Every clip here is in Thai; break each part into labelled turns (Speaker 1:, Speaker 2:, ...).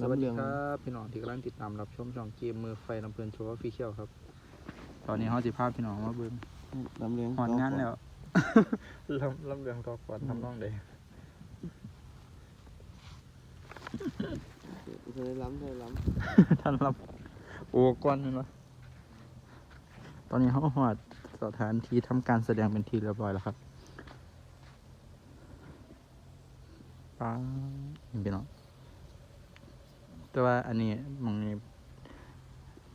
Speaker 1: สวัสดีครับพี่น้องที่กำลังติดตามรับชมช่องเกมมือไฟลำเพลินโชว์ออฟฟิเชียลครับ ตอนนี้เขาสิพาพี่น้องมาเบิ่ง
Speaker 2: ลำเลียง
Speaker 1: หอนงานแล้วลำลำเรืองตอกก่อนทำน้องเด
Speaker 2: เคยล้ำเคยล้
Speaker 1: ท่านรับโอ้ก้อนเห็นปะตอนนี้เขาหอดสถานที่ทำการแสดงเป็นที่เรียบร้อยแล้วครับป้าเห็นพี่น้อง แต่ว่าอันนี้มองนี้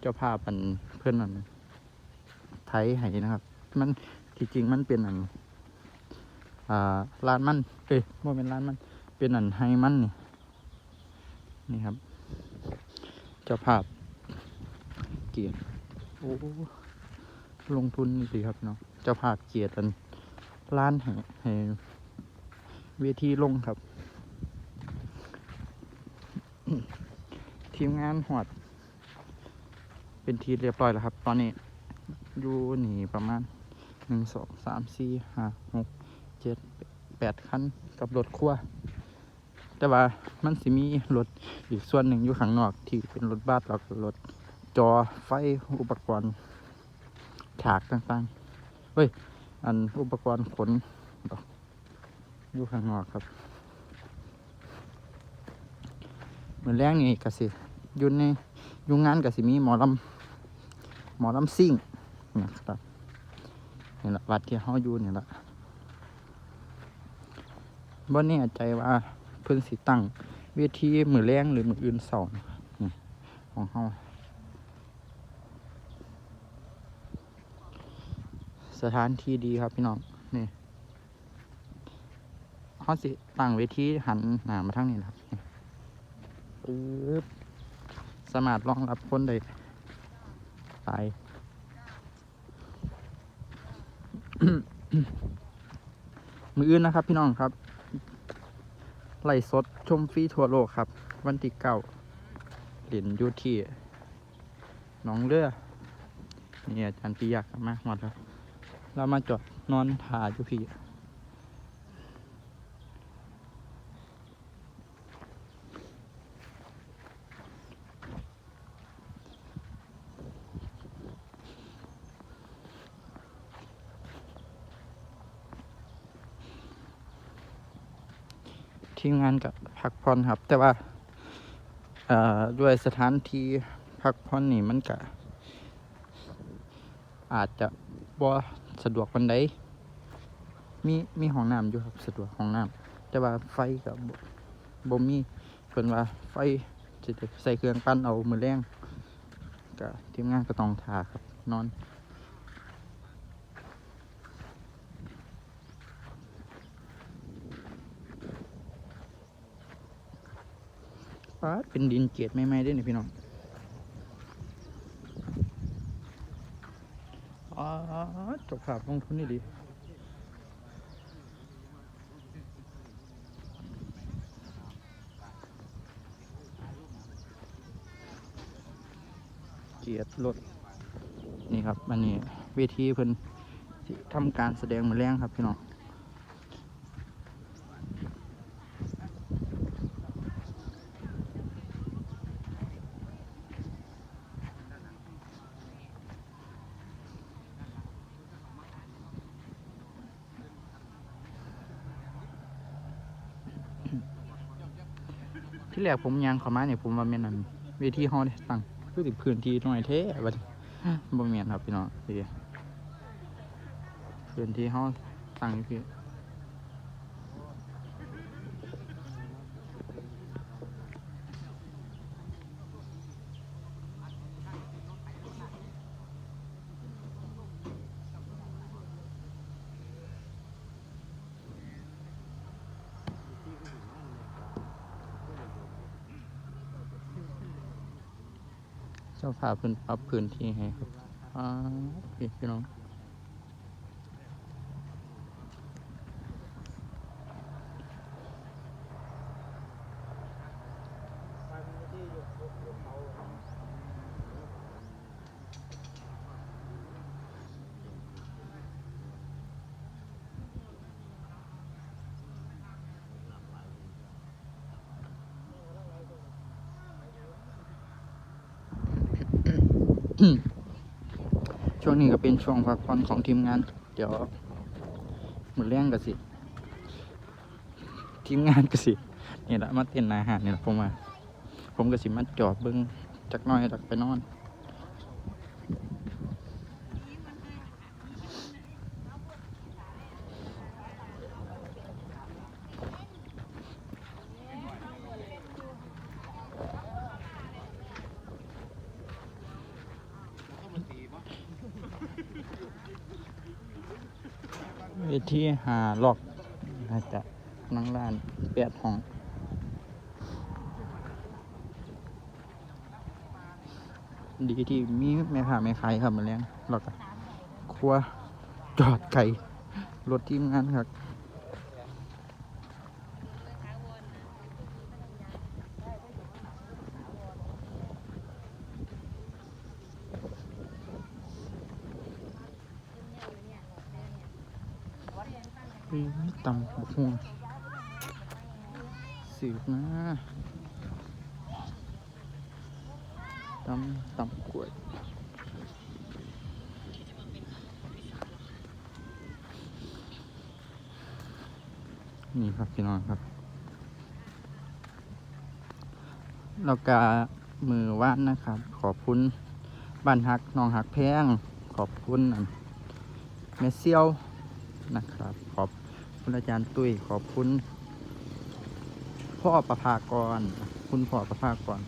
Speaker 1: เจ้าภาพมันเพื่อนนั่นไทยไห้นะครับ มันที่จริงมันเป็นอันอ่าร้านมันเอ้ยโมเป็นร้านมัน เป็นอันไฮมันนี่นี่ครับ เจ้าภาพเกียรติโอ้ลงทุนสิครับเนาะเจ้าภาพเกียรติอันร้านให้ให้เวทีลงครับ ทีมงานหอด เป็นทีเรียบร้อยแล้วครับ ตอนนี้อยู่หนีประมาณหนึ่งสองสามสี่ห้าหกเจ็ดแปดคันกับรถครัวแต่ว่ามันสิมีรถอีกส่วนหนึ่งอยู่ข้างนอกที่เป็นรถบัสแล้วก็รถจอไฟอุปกรณ์ฉากต่างๆเฮ้ย อันอุปกรณ์ขนอยู่ข้างนอกครับเหมือนแรกนี่กระสิ อยุ่ในอยุ่งงานกับสิมีหมอลำหมอลำซิ่งนะครับนี่แหละวัดที่เฮาอยู่นี่แหละบ่แน่ใจว่าเพิ่นสิตั้งเวทีมือแรงหรือมืออื่นสาร์นี่ของเฮาสถานที่ดีครับพี่น้องนี่เฮาสิตั้งเวทีหันหน้ามาทางนี้นะครับปึ๊บ สามารถรองรับคนได้หลายมืออื่นนะครับ พี่น้องครับไล่สดชมฟรีทั่วโลกครับ วันที่เก้าเหรียญยูที่น้องเรือนี่อาจารย์ปิยะกมากหมดแล้วเรามาจอดนอนถ่ายอยู่พี่ ทีมงานกับพักผ่อนครับ แต่ว่าด้วยสถานที่พักผ่อนนี่มันก็อาจจะบ่สะดวกปันใดมีมีห้องน้ำอยู่ครับ สะดวกห้องน้ำแต่ว่าไฟกับบ่มีเพิ่นว่าไฟจะใส่เครื่องปั้นเอามือแรงก็ทีมงานก็ต้องทาครับ นอน ฟ้าเป็นดินเกียดไม่ไม้ได้เนี่ยพี่น้องอ๋อจบภาพลงทุนนี่ดีเกียรติรถนี่ครับอันนี้เวทีเพิ่นทำการแสดงมือแรงครับพี่น้อง ที่แรกผมยังเข้ามาเนี่ยผมว่าแม่นอั่นเวทีฮอลตั้งคือสิพื้นที่น้อยแท้บัดนี้บ่แม่นครับพี่น้องพี่พื้นที่เฮาตั้งอยู่พี่ เจ้าภาพเพิ่นปรับพื้นที่ให้ครับอ่าพี่น้อง ช่วงนี้ก็เป็นช่วงพักผ่อนของทีมงาน เดี๋ยวมือเลี้ยงกันสิ ทีมงานกันสินี่แหละมาเต้นอาหารนี่แหละผมมา ผมก็สิมาจอดเบิ้งจักน้อยจักไปนอน เวทีหาล็อกน่าจะนั่งร้านแปดห้องดีที่มีแม่ค้าแม่ขายครับมาเลี้ยงหลอกครัวจอดไก่รถทีมงานครับ ตำบักหุ่งสืบนะตำตำกล้วยนี่ครับพี่น้องครับแล้วก็มือว่านนะครับ ขอบคุณบ้านฮักน้องฮักแพง ขอบคุณเมเซียวนะครับ คุณอาจารย์ตุ้ยขอบคุณ พ่อประภากร คุณพ่อประภากร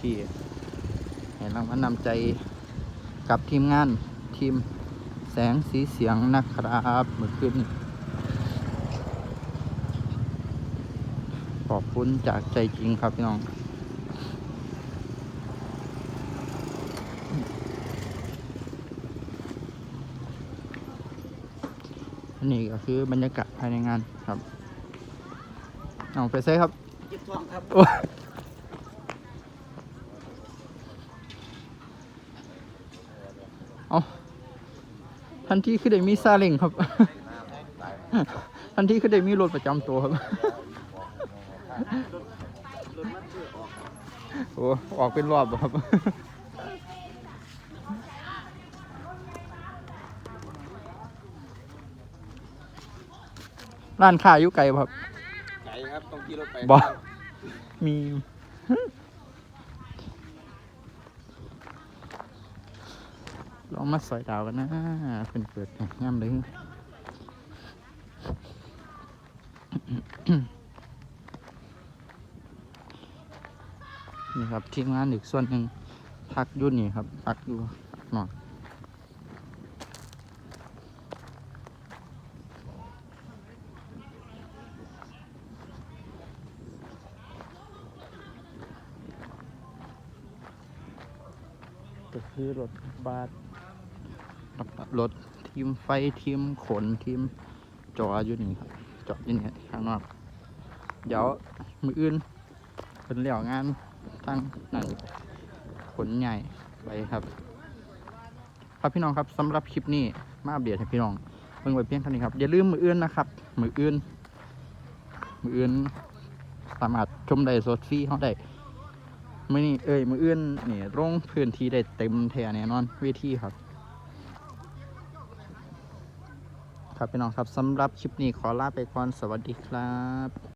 Speaker 1: ที่ให้รางวัลนำใจกับทีมงานทีมแสงสีเสียงนะครับเมื่อคืนขอบคุณจากใจจริงครับพี่น้อง อันนี้ก็คือบรรยากาศภายในงานครับเอาไปเซ่ครับ
Speaker 2: จิบทองครับ
Speaker 1: โอ้ยเอาทันทีคือได้มีซาเล้งครับ ทันทีคือได้มีรถประจำตัวครับ
Speaker 2: รถมันคือออก
Speaker 1: โอ้ออกเป็นรอบบ่ครับ ร้านค้าอยู่ไกลบ่ครับ
Speaker 2: ไก่ครับต้องขี่รถไป
Speaker 1: บ่มีลองมาสอยดาวกันนะเป็นเปิดให้งามเลยนี่ครับทีมงานอีกส่วนหนึ่งพักอยุ่นี่ครับพักอยู่นอก ก็คือรถบัสรถทีมไฟทีมขนทีมจออยู่นี่ครับจอดอยู่นี่ข้างนอก เดี๋ยวมืออื่นเป็นเหลี่ยวงานทางนั่นขนใหญ่ไปครับ ครับพี่น้องครับสำหรับคลิปนี้มาอัปเดตให้พี่น้องเพิ่งไว้เพียงเท่านี้ครับอย่าลืมมืออื่นนะครับ มืออื่นมืออื่นสามารถชมได้สดฟรีเขาได้ มื่อนี้เอ้ยมืออื่นนี่ร้องพื้นที่ได้เต็มแท้แน่นอนเวทีครับ ครับพี่น้องครับสำหรับคลิปนี้ขอลาไปก่อนสวัสดีครับ